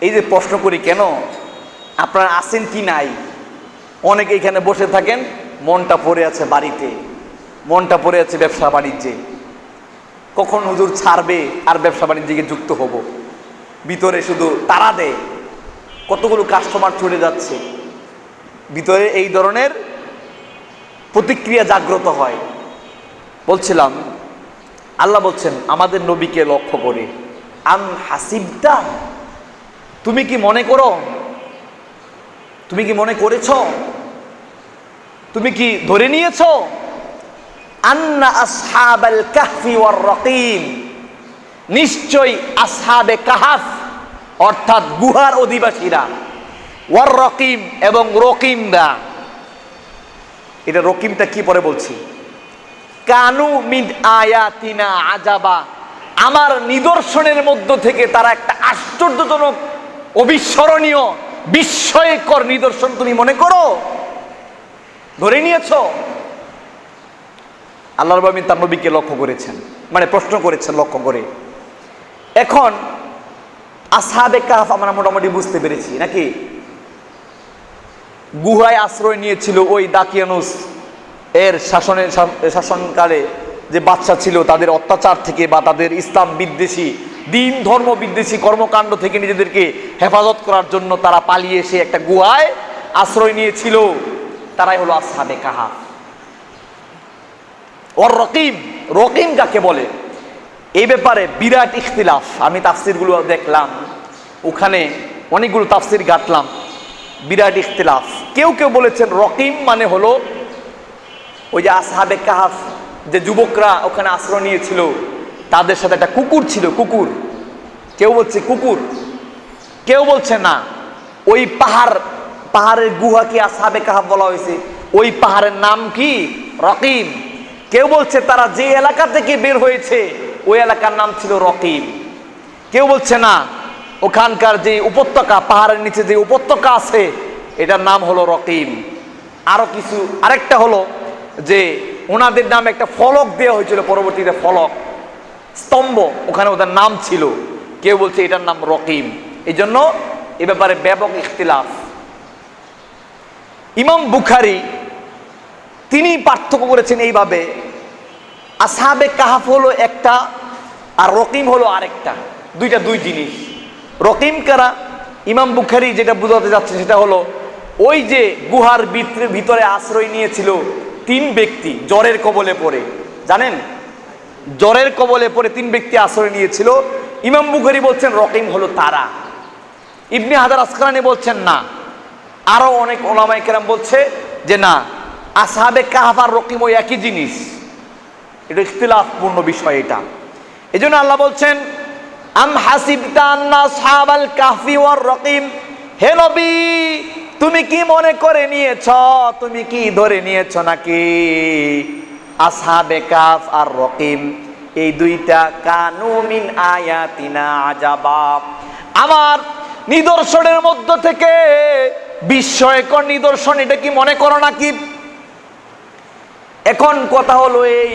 এই যে প্রশ্ন করি, কেন? আপনারা আছেন কি নাই? অনেকে এখানে বসে থাকেন, মনটা পড়ে আছে বাড়িতে, মনটা পড়ে আছে ব্যবসা বাণিজ্যে। কখন হুজুর ছাড়বে আর ব্যবসা বাণিজ্যে যুক্ত হব? ভিতরে শুধু তারা দেয়, কতগুলো কাস্টমার চলে যাচ্ছে। ভিতরে এই ধরনের প্রতিক্রিয়া জাগ্রত হয়। বলছিলাম, আল্লাহ বলছেন, আমাদের নবীকে লক্ষ্য করে আম হাসিবটা তুমি কি মনে করো? তুমি কি মনে করেছ? তুমি কি ধরে নিয়েছ? আন্না আসহাবাল কাহফি ওয়ার রকিম। নিশ্চয় আসহাবে কাহাফ, অর্থাৎ গুহার অধিবাসীরা। ওয়ার রকিম এবং রকিমরা। এটা রকিমটা কি পরে বলছি? কানু মিন আয়াতিনা আজাবা আমার নিদর্শনের মধ্য থেকে তারা একটা আশ্চর্যজনক অবিস্মরণীয় বিস্ময়কর নিদর্শন তুমি মনে করো? ধরে নিয়েছ? আল্লাহ রবিন তার নবীকে লক্ষ্য করেছেন মানে প্রশ্ন করেছেন লক্ষ্য করে। এখন আসাবে কাহাফ আমরা মোটামুটি বুঝতে পেরেছি, নাকি? গুহায় আশ্রয় নিয়েছিল ওই দাকিয়ানুস। এর শাসনের শাসনকালে যে বাচ্চা ছিল, তাদের অত্যাচার থেকে বা তাদের ইসলাম বিদ্বেষী দিন, ধর্ম, বিদ্বেষী কর্মকাণ্ড থেকে নিজেদেরকে হেফাজত করার জন্য তারা পালিয়ে এসে একটা গুহায় আশ্রয় নিয়েছিল। তারাই হলো আসহাবে কাহা ওর রকিম রকিম কাকে বলে? এই ব্যাপারে বিরাট ইখতিলাফ। আমি তাফসিরগুলো দেখলাম। ওখানে অনেকগুলো তাফসির ঘাটলাম বিরাট ইখতিলাফ। কেউ কেউ বলেছেন রকিম মানে হলো ওই যে আসহাবে কাহাফ, যে যুবকরা ওখানে আশ্রয় নিয়েছিল। তাদের সাথে একটা কুকুর ছিল, কুকুর। কেউ বলছে কুকুর। কেউ বলছে না। ওই পাহাড়, পাহাড়ের গুহাকে আসহাবে কাহাফ বলা হয়েছে। ওই পাহাড়ের নাম কি? রকিম। কেউ বলছে তারা যে এলাকা থেকে বের হয়েছে, ওই এলাকার নাম ছিল রকিম। কেউ বলছে না, ওখানকার যে উপত্যকা, পাহাড়ের নিচে যে উপত্যকা আছে, এটার নাম হলো রকিম। আরও কিছু, আরেকটা হলো যে, ওনাদের নামে একটা ফলক দেওয়া হয়েছিল, পরবর্তীতে ফলক। স্তম্ভ, ওখানে ওদের নাম ছিল। কেউ বলছে এটার নাম রকিম। এই জন্য এ ব্যাপারে ব্যাপক ইখতিলাফ। ইমাম বুখারি, তিনি পার্থক্য করেছেন এইভাবে আসাবে কাহাফ হলো একটা আর রকিম হলো আরেকটা। দুইটা দুই জিনিস। রকিম কারা? ইমাম বুখারি যেটা বোঝাতে যাচ্ছে সেটা হলো, ওই যে গুহার ভিতরে আশ্রয় নিয়েছিল তিন ব্যক্তি, জ্বরের কবলে পড়ে। জানেন? জ্বরের কবলে পড়ে তিন ব্যক্তি আশ্রয় নিয়েছিল। ইমাম বুখারি বলছেন, রকিম হলো তারা। ইবনে হাজার আসকারানি বলছেন, না। আরও অনেক ওলামাই কেরাম বলছে যে, না, আসহাবে কাহাফ আর রকিম ওই একই জিনিস। এটা ইখতিলাফপূর্ণ বিষয় এটা। এই জন্য আল্লাহ বলছেন, আম সাহাবাল কাহফি ওয়ার রকিম। হে নবী, তুমি কি মনে করে নিয়েছ? তুমি কি ধরে নিয়েছ নাকি? আসহাবে কাফ আর রকিম। এই দুইটা কানুমিন আয়াতিনা আজাবা। আমার নিদর্শনের মধ্য থেকে বিস্ময়কর নিদর্শন, এটা কি মনে করো নাকি? এখন কথা হলো এই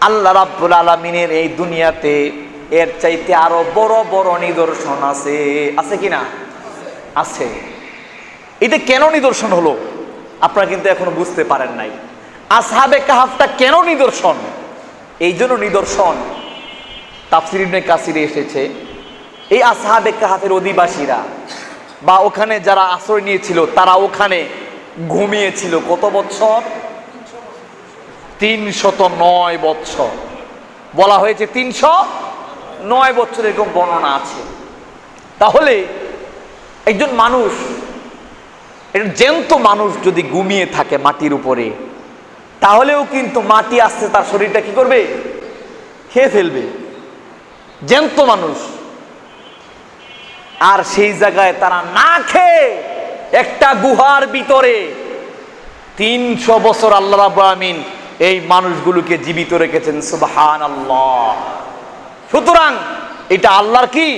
আল্লাহ রাব্বুল আলমিনের এই দুনিয়াতে এর চাইতে আরও বড় বড় নিদর্শন আছে। আছে কি না? আছে। এটা কেন নিদর্শন হলো? আপনারা কিন্তু এখনও বুঝতে পারেন নাই। আসহাবে কাহাফটা কেন নিদর্শন? এই জন্য নিদর্শন। তাফসির ইবনে কাসিরে এসেছে, এই আসহাবে কাহাফের অধিবাসীরা বা ওখানে যারা আশ্রয় নিয়েছিল, তারা ওখানে ঘুমিয়েছিল কত বছর তিনশত নয় বৎসর। বলা হয়েছে তিনশো নয় বছর এরকম বর্ণনা আছে। তাহলে একজন মানুষ, একজন জ্যান্ত মানুষ যদি ঘুমিয়ে থাকে মাটির উপরে তাহলেও কিন্তু মাটি আসতে তার শরীরটা কি করবে? খেয়ে ফেলবে। জ্যান্ত মানুষ। আর সেই জায়গায় তারা না খেয়ে একটা গুহার ভিতরে তিনশো বছর আল্লাহ আমিন এই মানুষগুলোকে জীবিত রেখেছেন সুবহান আল্লাহ সুতরাং এটা আল্লাহর কি?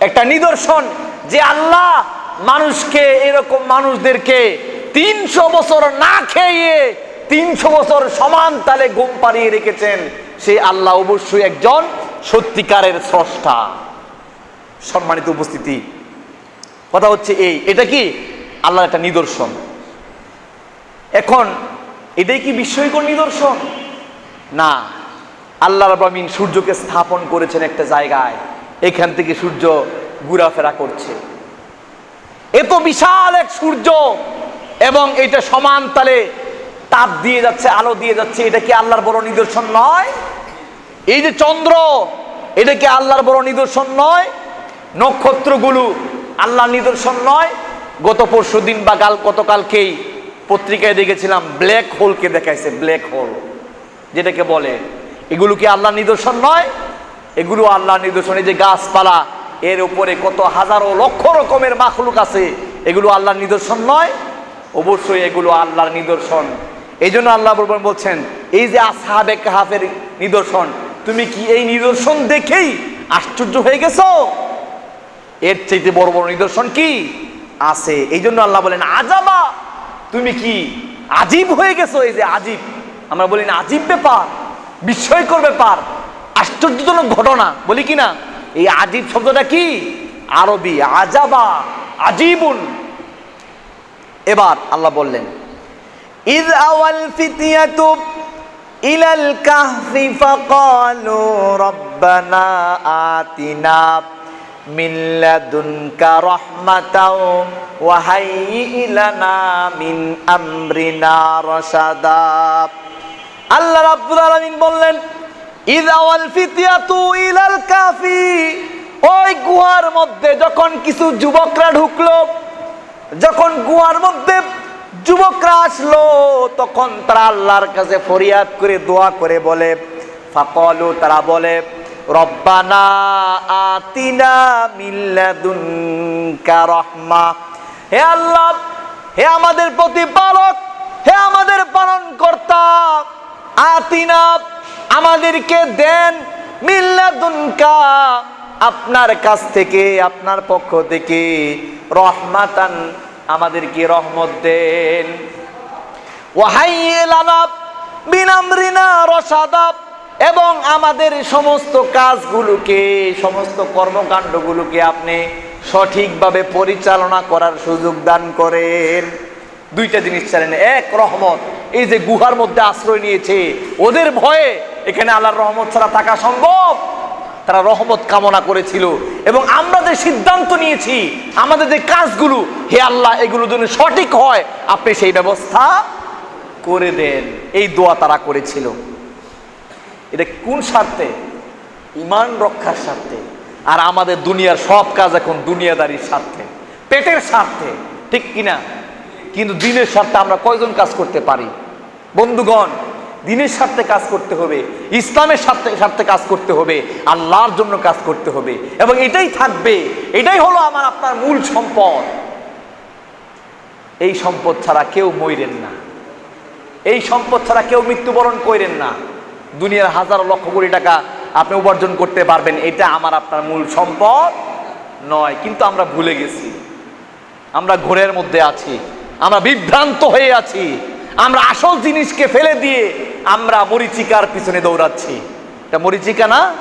একটা নিদর্শন যে আল্লাহ মানুষকে, এরকম মানুষদেরকে তিনশো বছর না খেয়ে তিনশো বছর সমান তালে ঘুম পাড়িয়ে রেখেছেন সেই আল্লাহ অবশ্যই একজন সত্যিকারের স্রষ্টা। সম্মানিত উপস্থিতি, কথা হচ্ছে এই, এটা কি? আল্লাহর একটা নিদর্শন। এখন, এটাই কি বিস্ময়কর নিদর্শন? না আল্লাহ রাব্বামিন সূর্যকে স্থাপন করেছেন একটা জায়গায়, এখান থেকে সূর্য ঘোরাফেরা করছে। এত বিশাল এক সূর্য এবং এটা সমান তালে তাপ দিয়ে যাচ্ছে, আলো দিয়ে যাচ্ছে, এটা কি আল্লাহর বড় নিদর্শন নয়? এই যে চন্দ্র, এটা কি আল্লাহর বড় নিদর্শন নয়? নক্ষত্রগুলো আল্লাহর নিদর্শন নয়? গত পরশু দিন বা কাল, গতকালকেই পত্রিকায় দেখেছিলাম ব্ল্যাক হোলকে দেখাইছে ব্ল্যাক হোল যেটাকে বলে। এগুলো কি আল্লাহর নিদর্শন নয়? এগুলো আল্লাহর নিদর্শন, এই যে গাছপালা, এর উপরে কত হাজারো লক্ষ রকমের মাখলুক আছে, এগুলো আল্লাহর নিদর্শন নয়? অবশ্যই এগুলো আল্লাহর নিদর্শন। এই জন্য আল্লাহ বলছেন, এই যে আসহাবে কাহাফের নিদর্শন, তুমি কি এই নিদর্শন দেখেই আশ্চর্য হয়ে গেছো? এর চাইতে বড় বড় নিদর্শন কি? আছে। এই জন্য আল্লাহ বলেন, আজাবা! তুমি কি আজীব হয়ে গেছো? এই যে আজীব। আমরা বলি, না, আজীব ব্যাপার, বিস্ময়কর ব্যাপার, আশ্চর্যজনক ঘটনা। বলি কি না? এই আজীব শব্দটা কি? আরবি, আজাবা, আজীবন। এবার আল্লাহ বললেন إذ أوى الفتية إلى الكهف فقالوا ربنا آتنا من لدنك رحمة وهيئ لنا من أمرنا رشدا আল্লাহ রাব্বুল আলামিন বললেন ইদ আওয়াল ফিতিয়াতু ইলাল কাফি ওই গুহার মধ্যে যখন কিছু যুবকরা ঢুকলো যখন গুহার মধ্যে যুবকরা আসলো, তখন তারা আল্লাহর কাছে ফরিয়াদ করে দোয়া করে বলে, ফাকলু, তারা বলে, রব্বানা আতিনা মিল্লাদুনকা রহমা। হে আল্লাহ, হে আমাদের প্রতিপালক, হে আমাদের পালন কর্তা আতিনা আমাদেরকে দেন মিল্লাদুনকা আপনার কাছ থেকে, আপনার পক্ষ থেকে রহমাতান আমাদেরকে রহমত দেন। এবং আমাদের সমস্ত কাজগুলোকে, সমস্ত কর্মকাণ্ডগুলোকে আপনি সঠিকভাবে পরিচালনা করার সুযোগ দান করেন। দুইটা জিনিস চালেন এক, রহমত। এই যে গুহার মধ্যে আশ্রয় নিয়েছে, ওদের ভয়ে এখানে আল্লাহর রহমত ছাড়া থাকা সম্ভব? তারা রহমত কামনা করেছিল। এবং আমরা যে সিদ্ধান্ত নিয়েছি, আমাদের যে কাজগুলো, হে আল্লাহ, এগুলো যেন সঠিক হয়, আপনি সেই ব্যবস্থা করে দেন। এই দোয়া তারা করেছিল। এটা কোন স্বার্থে? ইমান রক্ষার স্বার্থে। আর আমাদের দুনিয়ার সব কাজ এখন দুনিয়াদারির স্বার্থে। পেটের স্বার্থে, ঠিক কিনা? কিন্তু দিনের স্বার্থে আমরা কয়জন কাজ করতে পারি? বন্ধুগণ দিনের স্বার্থে কাজ করতে হবে, ইসলামের স্বার্থে স্বার্থে কাজ করতে হবে, আল্লাহর জন্য কাজ করতে হবে। এবং এটাই থাকবে, এটাই হলো আমার, আপনার মূল সম্পদ। এই সম্পদ ছাড়া কেউ মইরেন না। এই সম্পদ ছাড়া কেউ মৃত্যুবরণ করেন না। দুনিয়ার হাজার লক্ষ কোটি টাকা আপনি উপার্জন করতে পারবেন, এটা আমার, আপনার মূল সম্পদ নয়। কিন্তু আমরা ভুলে গেছি। আমরা ঘোরের মধ্যে আছি। আমরা বিভ্রান্ত হয়ে আছি। আমরা আসল জিনিসকে ফেলে দিয়ে আমরা মরিচিকার পিছনে দৌড়াচ্ছি। এটা মরিচিকা না?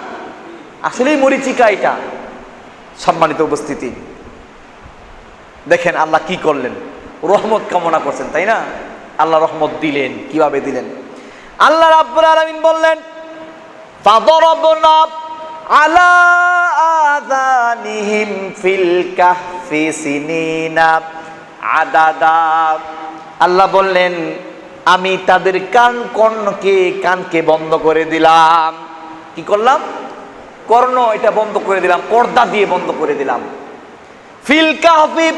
আসলেই মরিচিকা এটা। সম্মানিত উপস্থিতি। দেখেন আল্লাহ কি করলেন? রহমত কামনা করছেন, তাই না? আল্লাহ রহমত দিলেন, কীভাবে দিলেন? আল্লাহ রাব্বুল আলামিন বললেন, ফাদরাবনা আলা আযানিহিম ফিল কাহফি সিনিনা আদাদা। আল্লাহ বললেন, আমি তাদের কান কর্ণকে কানকে বন্ধ করে দিলাম। কি করলাম? কর্ণ এটা বন্ধ করে দিলাম, পর্দা দিয়ে বন্ধ করে দিলাম। ফিলকা কাহফি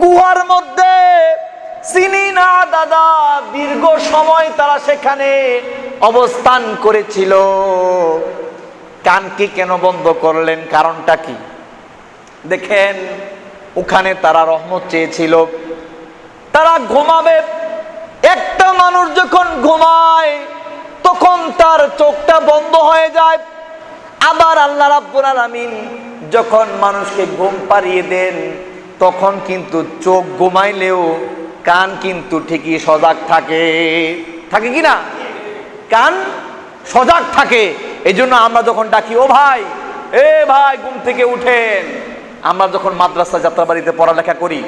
গুহার মধ্যে চিনি না দাদা, দীর্ঘ সময় তারা সেখানে অবস্থান করেছিল। কানকে কেন বন্ধ করলেন, কারণটা কি? দেখেন, ওখানে তারা রহমত চেয়েছিল। তারা ঘুমাবে। একটা মানুষ যখন ঘুমায়, তখন তার চোখটা বন্ধ হয়ে যায়। আবার আল্লাহ রাব্বুল আলামিন যখন মানুষকে ঘুম পাড়িয়ে দেন, তখন কিন্তু চোখ ঘুমাইলেও কান কিন্তু ঠিকই সজাগ থাকে। থাকে কি না? কান সজাগ থাকে। এই জন্য আমরা যখন ডাকি, ও ভাই, এ ভাই, ঘুম থেকে উঠেন। আমরা যখন মাদ্রাসা যাত্রাবাড়িতে পড়ালেখা করি,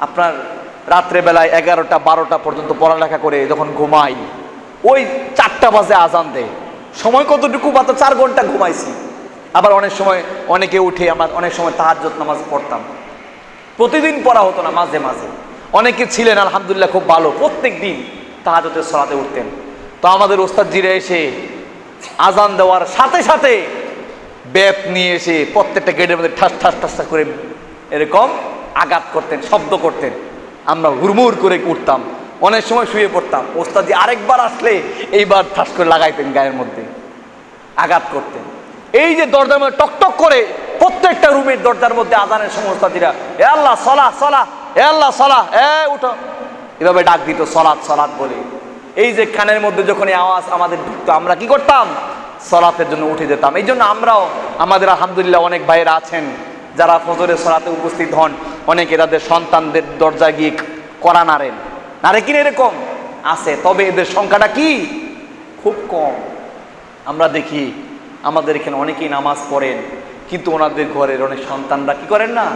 আপনার রাত্রেবেলায় এগারোটা, বারোটা পর্যন্ত পড়ালেখা করে যখন ঘুমাই, ওই চারটা বাজে আজান দেয় সময় কতটুকু? মাত্র চার ঘণ্টা ঘুমাইছি। আবার অনেক সময় অনেকে উঠে আমরা, অনেক সময় তাহাজ্জত নামাজ পড়তাম। প্রতিদিন পড়া হতো না, মাঝে মাঝে। অনেকে ছিলেন, আলহামদুলিল্লাহ, খুব ভালো। প্রত্যেক দিন তাহাজতের সরাতে উঠতেন। তো আমাদের ওস্তাদ জিরে এসে আজান দেওয়ার সাথে সাথে ব্যাপ নিয়ে এসে প্রত্যেকটা গেটের মধ্যে ঠাস ঠাস ঠাস করে এরকম আঘাত করতেন, শব্দ করতেন। আমরা হুড়মুড় করে উঠতাম। অনেক সময় শুয়ে পড়তাম। ওস্তাদি আরেকবার আসলে এইবার ঠাস করে লাগাইতেন গায়ের মধ্যে। আঘাত করতেন। এই যে দরজার মধ্যে টকটক করে প্রত্যেকটা রুমের দরজার মধ্যে আজানের সমস্তাদিরা এ আল্লাহ সলা সলা এ আল্লাহ সলা এ, উঠো। এভাবে ডাক দিত সলাৎ সলাৎ বলে। এই যে কানের মধ্যে যখন এই আওয়াজ আমাদের ঢুকতো, আমরা কি করতাম? সলাতের জন্য উঠে যেতাম। এই জন্য আমরাও, আমাদের আলহামদুলিল্লাহ অনেক ভাইয়েরা আছেন, যারা ফজরে সলাতে উপস্থিত হন। অনেকে তাদের সন্তানদের দরজা গিয়ে করা নাড়েন। নারে কিনে এরকম? আছে। তবে এদের সংখ্যাটা কি? খুব কম। আমরা দেখি আমাদের এখানে অনেকেই নামাজ পড়েন, কিন্তু ওনাদের ঘরের অনেক সন্তানরা কি করেন না?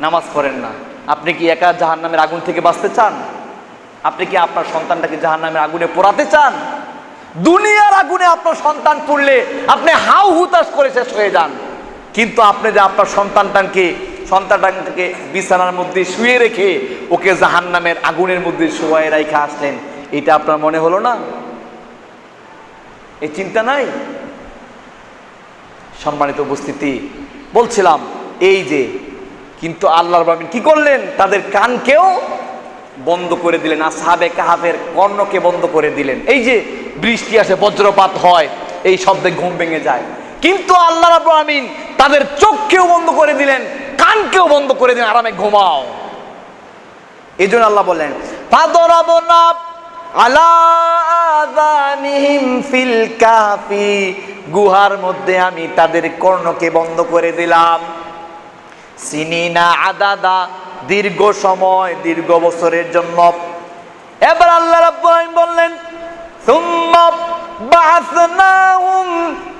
নামাজ পড়েন না। আপনি কি একা জাহান নামের আগুন থেকে বাঁচতে চান? আপনি কি আপনার সন্তানটাকে জাহান নামের আগুনে পোড়াতে চান? দুনিয়ার আগুনে আপনার সন্তান পড়লে আপনি হাউ হুতাশ করে শেষ হয়ে যান। কিন্তু আপনি যে আপনার সন্তানটাকে সন্তানটাকে বিছানার মধ্যে শুয়ে রেখে ওকে জাহান নামের আগুনের মধ্যে শুয়ে রেখে আসলেন। এটা আপনার মনে হলো না? এই চিন্তা নাই? সম্মানিত উপস্থিতি, বলছিলাম, এই যে, কিন্তু আল্লাহর বাবিন কি করলেন? তাদের কানকেও বন্ধ করে দিলেন আর সাবে কাহাবের কর্ণকে বন্ধ করে দিলেন। এই যে, বৃষ্টি আসে, বজ্রপাত হয়, এই শব্দে ঘুম ভেঙে যায়। কিন্তু আল্লাহ রাব্বুল আমিন তাদের চোখকেও বন্ধ করে দিলেন কানকেও বন্ধ করে দিন আরামে ঘুমাও। এই জন্য আল্লাহ বললেন গুহার মধ্যে আমি তাদের কর্ণকে বন্ধ করে দিলাম। সিনিনা আদাদা দীর্ঘ সময় দীর্ঘ বছরের জন্য। এবার আল্লাহ বললেন সুম্মা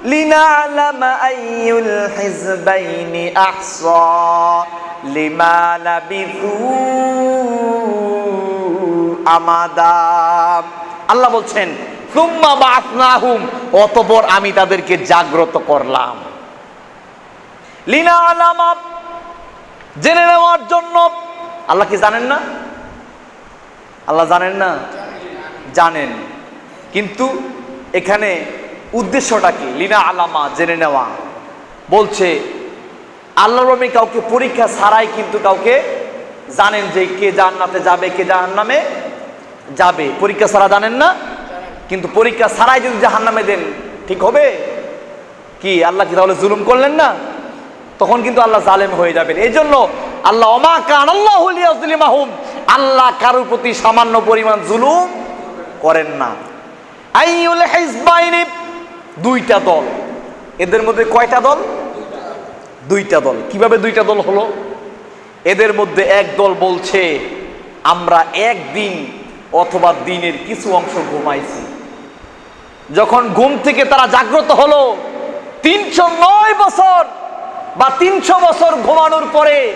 লিনা'লামা আইয়ুল হিজবাইনি আহসা লিমা লাবিথু আমাদা। আল্লাহ বলছেন, সুম্মা বা'াথনাহুম অতঃপর আমি তাদেরকে জাগ্রত করলাম। লিনা আলামা জেনে নেওয়ার জন্য, আল্লাহ কি জানেন না? আল্লাহ জানেন না? জানেন। কিন্তু এখানে উদ্দেশ্যটা কি? লিনা আলামা জেনে নেওয়া। বলছে আল্লাহ রবি কাউকে পরীক্ষা ছাড়াই কিন্তু কাউকে জানেন যে কে জান্নাতে যাবে, কে জাহান্নামে যাবে। পরীক্ষা ছাড়া জানেন না? কিন্তু পরীক্ষা ছাড়াই যদি জাহান্নামে দেন, ঠিক হবে? কি, আল্লাহ কি তাহলে জুলুম করলেন না? তখন কিন্তু আল্লাহ জালেম হয়ে যাবেন। এই জন্য আল্লাহ অমা কান আল্লাহ মাহুম আল্লাহ কারোর প্রতি সামান্য পরিমাণ জুলুম করেন না। আইউল দুইটা দল। এদের মধ্যে কয়টা দল? দুইটা দল। কীভাবে দুইটা দল হলো? এদের মধ্যে এক দল বলছে, আমরা একদিন অথবা দিনের কিছু অংশ ঘুমাইছি। যখন ঘুম থেকে তারা জাগ্রত হলো, তিনশো নয় বছর বা তিনশো বছর ঘুমানোর পরে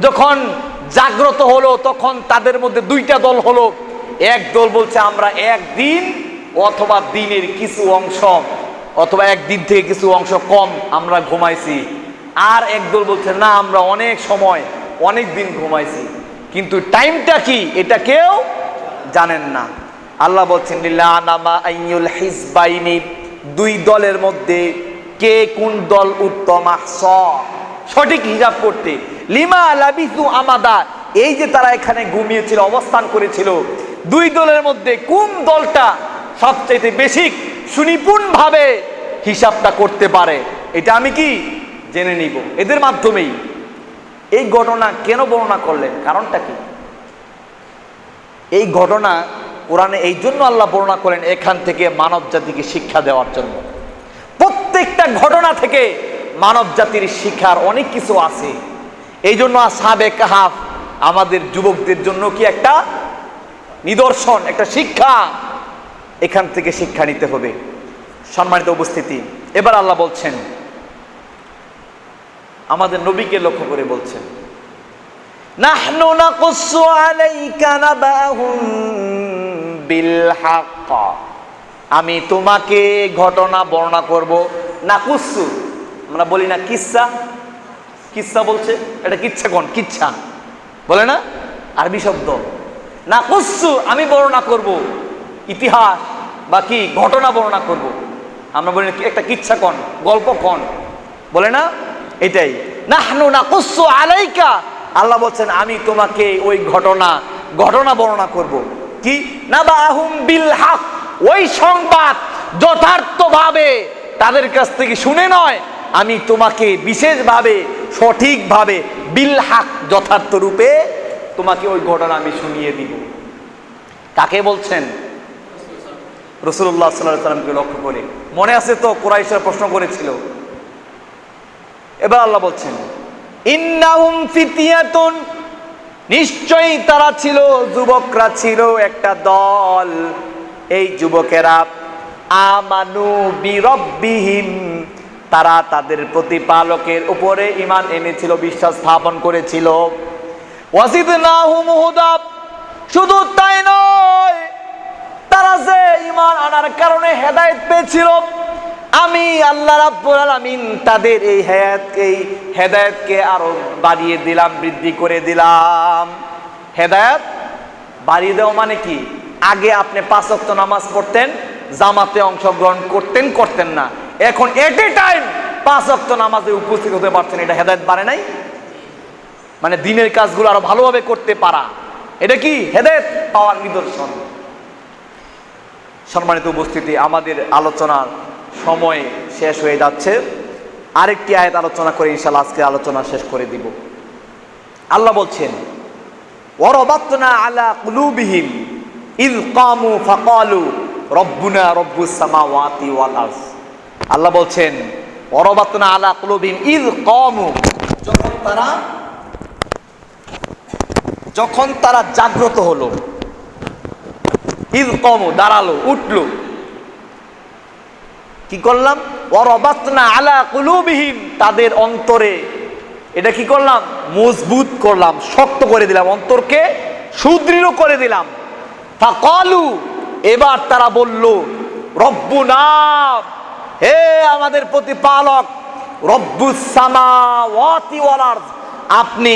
যখন জাগ্রত হলো, তখন তাদের মধ্যে দুইটা দল হলো। এক দল বলছে, আমরা একদিন অথবা দিনের কিছু অংশ অথবা একদিন থেকে কিছু অংশ কম আমরা ঘুমাইছি। আর একদল বলছে, না, আমরা অনেক সময়, অনেক দিন ঘুমাইছি। কিন্তু টাইমটা কি? এটা কেউ জানেন না। আল্লাহ বলছেন দুই দলের মধ্যে কে কোন দল উত্তম সঠিক হিসাব করতে। লিমা লাবিসু আমাদা। এই যে তারা এখানে ঘুমিয়েছিল, অবস্থান করেছিল, দুই দলের মধ্যে কোন দলটা সবচাইতে বেশি সুনিপুণ ভাবে হিসাবটা করতে পারে। এটা আমি কি জেনে নিব? এদের মাধ্যমেই। এই ঘটনা কেন বর্ণনা করলেন? কারণটা কি? এই ঘটনা কোরআনে এই জন্য আল্লাহ বর্ণনা করেন এখান থেকে মানব জাতিকে শিক্ষা দেওয়ার জন্য। প্রত্যেকটা ঘটনা থেকে মানব জাতির শিক্ষার অনেক কিছু আছে। এই জন্য সাবে কাহাফ আমাদের যুবকদের জন্য কি একটা নিদর্শন, একটা শিক্ষা। এখান থেকে শিক্ষা নিতে হবে। সম্মানিত উপস্থিতি, এবার আল্লাহ বলছেন, আমাদের নবীকে লক্ষ্য করে বলছেন আলাইকা আমি তোমাকে ঘটনা বর্ণনা করব। নাকুসু, আমরা বলি না কিচ্ছা কিচ্ছা বলছে? এটা কিচ্ছা কোন? কিচ্ছা। বলে না? আরবি শব্দ। নাকুসু আমি বর্ণনা করব। ইতিহাস বা কি ঘটনা বর্ণনা করব। আমরা বলি না, একটা কিচ্ছা কন গল্প কন। বলে না? এটাই। নাহনু নাকুসু আলাইকা। আল্লাহ বলছেন আমি তোমাকে ওই ঘটনা ঘটনা বর্ণনা করব। কি? না বা আহুম বিল হক ওই সংবাদ যথার্থভাবে তাদের কাছ থেকে শুনে নয়। আমি তোমাকে বিশেষভাবে সঠিকভাবে বিল হাক যথার্থ রূপে তোমাকে ওই ঘটনা আমি শুনিয়ে দিব। কাকে বলছেন? রসুল্লাহ সাল্লাহ সাল্লামকে লক্ষ্য করে। মনে আছে তো কোরাইশরা প্রশ্ন করেছিল? এবার আল্লাহ বলছেন, ইন্নাহুম ফিতিয়াতুন নিশ্চয়ই তারা ছিল, যুবকরা ছিল একটা দল। এই যুবকেরা, আমানু বিরব্বিহিম। তারা তাদের প্রতিপালকের উপরে ইমান এনেছিল, বিশ্বাস স্থাপন করেছিল। ওয়াজিদনাহুম হুদা। শুধু তাই নয় তারা যে ইমান আনার কারণে হেদায়েত পেয়েছিল, আমি আল্লাহ রাব্বুল আলামিন তাদের এই হেয়াত এই হেদায়েতকে আরও বাড়িয়ে দিলাম, বৃদ্ধি করে দিলাম। হেদায়েত বাড়িয়ে দেওয়া মানে কি? আগে আপনি পাঁচ ওয়াক্ত নামাজ পড়তেন, জামাতে অংশগ্রহণ করতেন করতেন না। এখন এট এ টাইম পাঁচ ওয়াক্ত নামাজে উপস্থিত হতে পারছেন, এটা হেদায়েত বাড়ে নাই? মানে দিনের কাজগুলো আরও ভালোভাবে করতে পারা। এটা কি? হেদায়েত পাওয়ার নিদর্শন। সম্মানিত উপস্থিতি, আমাদের আলোচনার সময় শেষ হয়ে যাচ্ছে। আরেকটি আয়াত আলোচনা করে ইনশাল্লাহ আজকে আলোচনা শেষ করে দিব। আল্লাহ বলছেন, ওয়ারাবাতনা আলা কুলুবিহিম ইয কামু ফাকালু রব্বুনা রব্বুস সামাওয়াতি ওয়াল আল্লাহ বলছেন, ওয়ারাবাতনা আলা কুলুবিহিম ইয কামু, যখন তারা যখন তারা জাগ্রত হলো ইদ কম, দাঁড়াল, উঠল। কি করলাম? অরবাতনা আলা কুলুবিহীন তাদের অন্তরে। এটা কি করলাম? মজবুত করলাম, শক্ত করে দিলাম, অন্তরকে সুদৃঢ় করে দিলাম। ফাকালু, এবার তারা বলল রব্বু নাম হে আমাদের প্রতিপালক সামাওয়াতি ওয়াল আপনি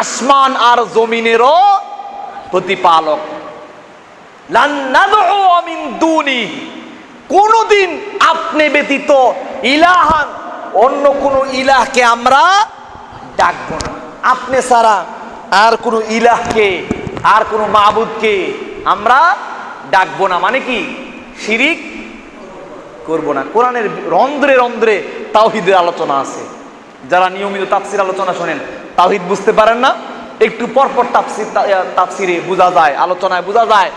আসমান আর জমিনেরও প্রতিপালক লান নাদউ মিন দুনি কোনদিন আপনি ব্যতীত ইলাহান, অন্য কোন ইলাহকে আমরা ডাকবো না। আপনি ছাড়া আর কোন ইলাহকে, আর কোন মাবুদকে আমরা ডাকবো না। মানে কি? শিরিক করব না। কোরআনের রন্ধ্রে রন্ধ্রে তাওহিদের আলোচনা আছে। যারা নিয়মিত তাফসির আলোচনা শোনেন, তাওহিদ বুঝতে পারেন না। একটু পরপর তাফসির তাফসিরে বোঝা যায়, আলোচনায় বোঝা যায়।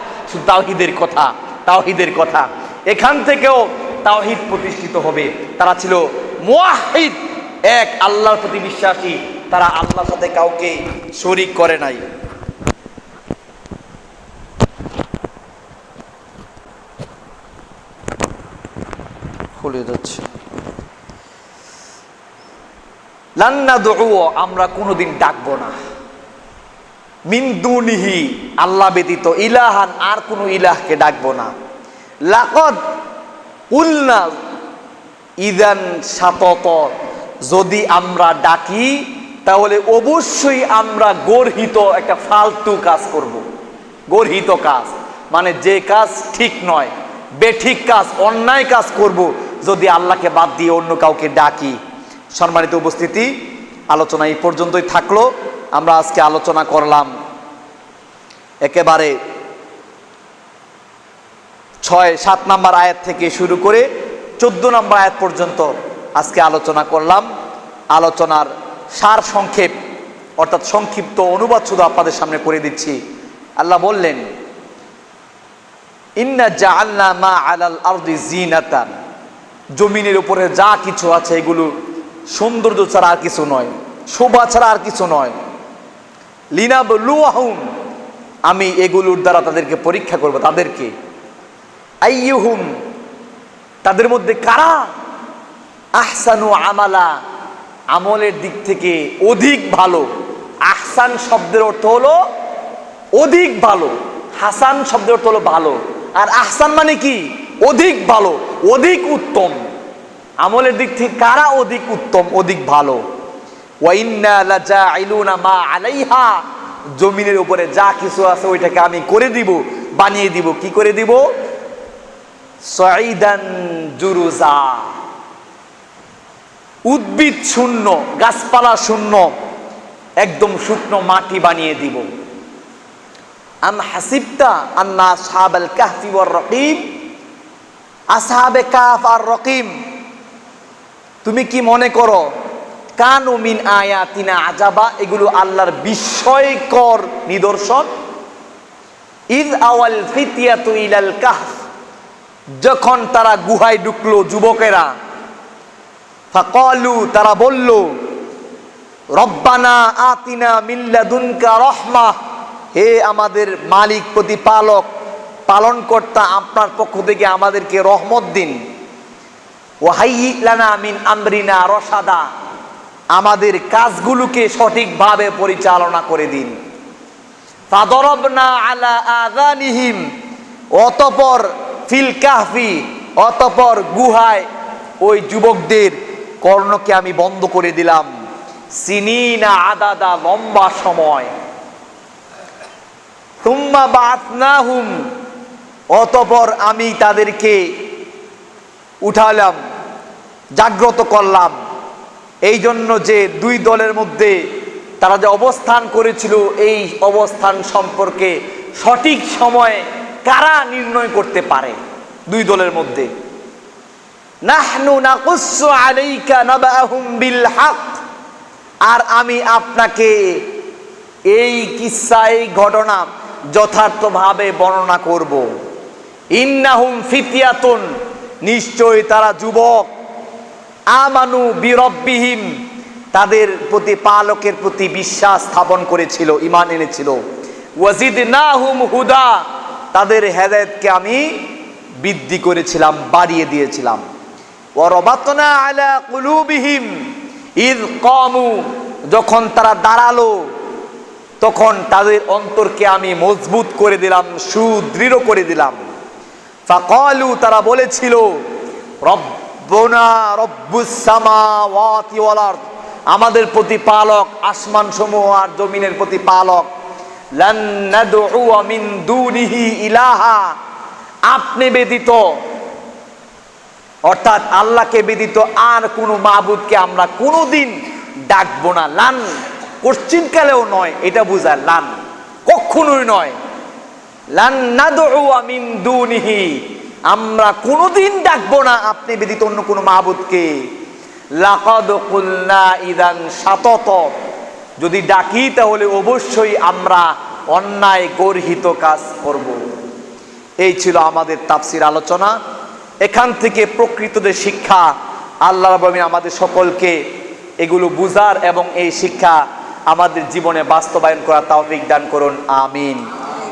তাওহিদের কথা তাওহিদের কথা। এখান থেকেও তাওহিদ প্রতিষ্ঠিত হবে। তারা ছিল মুয়াহিদ এক আল্লাহর প্রতি বিশ্বাসী। তারা আল্লাহর সাথে কাউকে শরিক করে নাই। আমরা কোনোদিন ডাকবো না। মিন্দুনিহি আল্লাহ ব্যতীত ইলাহান আর কোনো ইলাহকে ডাকবো না। লাকদ উল্না ইদান সাতত, যদি আমরা ডাকি, তাহলে অবশ্যই আমরা গর্হিত একটা ফালতু কাজ করব। গর্হিত কাজ মানে যে কাজ ঠিক নয়, বেঠিক কাজ, অন্যায় কাজ করব, যদি আল্লাহকে বাদ দিয়ে অন্য কাউকে ডাকি। সম্মানিত উপস্থিতি, আলোচনা এই পর্যন্তই থাকল। আমরা আজকে আলোচনা করলাম একেবারে ছয়, সাত নাম্বার আয়াত থেকে শুরু করে চোদ্দ নম্বর আয়াত পর্যন্ত আজকে আলোচনা করলাম। আলোচনার সার সংক্ষেপ, অর্থাৎ সংক্ষিপ্ত অনুবাদ শুধু আপনাদের সামনে করে দিচ্ছি। আল্লাহ বললেন, ইন্না জাআলনা মা আলাল আরদি জিনাতান। জমিনের উপরে যা কিছু আছে এগুলো সৌন্দর্য ছাড়া আর কিছু নয়, শোভা ছাড়া আর কিছু নয়। লিনাবলুয়াহুম, আমি এগুলোর দ্বারা তাদেরকে পরীক্ষা করব, তাদেরকে। আইয়ুহুম, তাদের মধ্যে কারা? আহসানু আমালা, আমলের দিক থেকে অধিক ভালো। আহসান শব্দের অর্থ হলো অধিক ভালো। হাসান শব্দের অর্থ হলো ভালো। আর আহসান মানে কি? অধিক ভালো, অধিক উত্তম। আমলের দিক থেকে কারা অধিক উত্তম, অধিক ভালো? মা জমিনের উপরে যা কিছু আছে ওইটাকে আমি করে দিব, বানিয়ে দিব। কি করে দিব? জুরুজা। উদ্ভিদ শূন্য, গাছপালা শূন্য, একদম শুকনো মাটি বানিয়ে দিব। আম হাসিবতা আন্না সাহাবাল কাহফি ওয়ার রকিম। আসহাবে কাফ আর রকিম। তুমি কি মনে করো কানু মিন আয়াতিনা আজাবা, এগুলো আল্লাহর বিস্ময়কর নিদর্শন। ইদ আওয়াল ফিতিয়াতু ইলাল কাহফ, যখন তারা গুহায় ঢুকলো যুবকেরা, ফাকালু, তারা বলল, রব্বানা আতিনা মিল্লাদুনকা রহমা হে আমাদের মালিক প্রতিপালক, পালনকর্তা আপনার পক্ষ থেকে আমাদেরকে রহমত দিন। ওয়াহাইয়ি লানা মিন আমরিনা রসাদা আমাদের কাজগুলোকে সঠিকভাবে পরিচালনা করে দিন। ফাদরবনা আলা আযানিহিম, অতপর ফিল কাহফি, অতপর গুহায় ওই যুবকদের কর্ণকে আমি বন্ধ করে দিলাম। সিনিনা আদাদা লম্বা সময়। তুম্মা বাতনাহুম অতপর আমি তাদেরকে উঠালাম, জাগ্রত করলাম। এই জন্য যে দুই দলের মধ্যে তারা যে অবস্থান করেছিল, এই অবস্থান সম্পর্কে সঠিক সময়ে কারা নির্ণয় করতে পারে দুই দলের মধ্যে? আর আমি আপনাকে এই কিসসা এই ঘটনা যথার্থভাবে বর্ণনা করব। ইন্নাহুম ফিতিয়াতুন। নিশ্চয় তারা যুবক। আমানু বিরব্বিহিম, তাদের প্রতি পালকের প্রতি বিশ্বাস স্থাপন করেছিল ইমান এনেছিল। ওয়াজিদ নাহুম হুদা, তাদের হেদায়েতকে আমি বৃদ্ধি করেছিলাম, বাড়িয়ে দিয়েছিলাম। ওরবাতনা আলা কুলুবিহিম, ইদ কমু, যখন তারা দাঁড়াল, তখন তাদের অন্তরকে আমি মজবুত করে দিলাম, সুদৃঢ় করে দিলাম। ফাকালু, তারা বলেছিল রব্বনা রব্বুস সামাওয়াতি ওয়াল আরদ। আমাদের প্রতিপালক আসমান সমূহ আর জমিনের প্রতিপালক। লান নাদউ মিন দুনিহি ইলাহা। আপনি ব্যতীত, অর্থাৎ আল্লাহকে ব্যতীত আর কোনো মাহবুদকে আমরা কোনো দিন ডাকবো না। লান পশ্চিমকালেও নয়, এটা বোঝায় লান। কখনোই নয়। লান নাদউ মিন দুনিহি। আমরা কোনোদিন ডাকবো না আপনি ব্যতীত অন্য কোনো মাহবুদকে। ইদান সাতত যদি ডাকি তাহলে অবশ্যই আমরা অন্যায় গর্হিত কাজ করব। এই ছিল আমাদের তাফসির আলোচনা। এখান থেকে প্রকৃত যে শিক্ষা আল্লাহ রবী আমাদের সকলকে এগুলো বুঝার এবং এই শিক্ষা আমাদের জীবনে বাস্তবায়ন করার তৌফিক দান করুন, আমিন।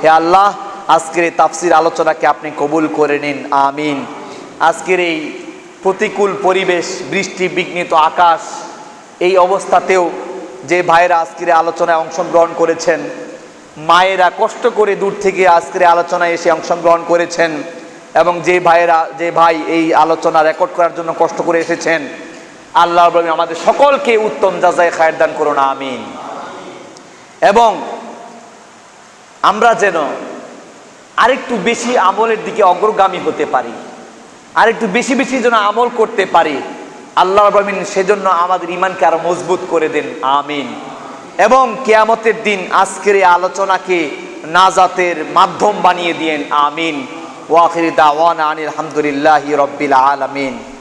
হে আল্লাহ আজকের এই তাফসির আলোচনাকে আপনি কবুল করে নিন, আমিন। আজকের এই প্রতিকূল পরিবেশ, বৃষ্টি, বিঘ্নিত আকাশ, এই অবস্থাতেও যে ভাইয়েরা আজকের আলোচনায় অংশগ্রহণ করেছেন, মায়েরা কষ্ট করে দূর থেকে আজকের আলোচনায় এসে অংশগ্রহণ করেছেন এবং যে ভাইয়েরা যে ভাই এই আলোচনা রেকর্ড করার জন্য কষ্ট করে এসেছেন আল্লাহ আমাদের সকলকে উত্তম যাচাই খায়ের দান করুন, আমিন। এবং আমরা যেন আরেকটু বেশি আমলের দিকে অগ্রগামী হতে পারি। আরেকটু বেশি বেশি যেন আমল করতে পারি। আল্লাহ রবিন সেজন্য আমাদের ইমানকে আরও মজবুত করে দেন। আমিন। এবং কেয়ামতের দিন আজকের এই আলোচনাকে নাজাতের মাধ্যম বানিয়ে দিয়েন। আমিন। ওয়াখির দাওয়ান আনিল আলহামদুলিল্লাহ রব্বিল আলামিন।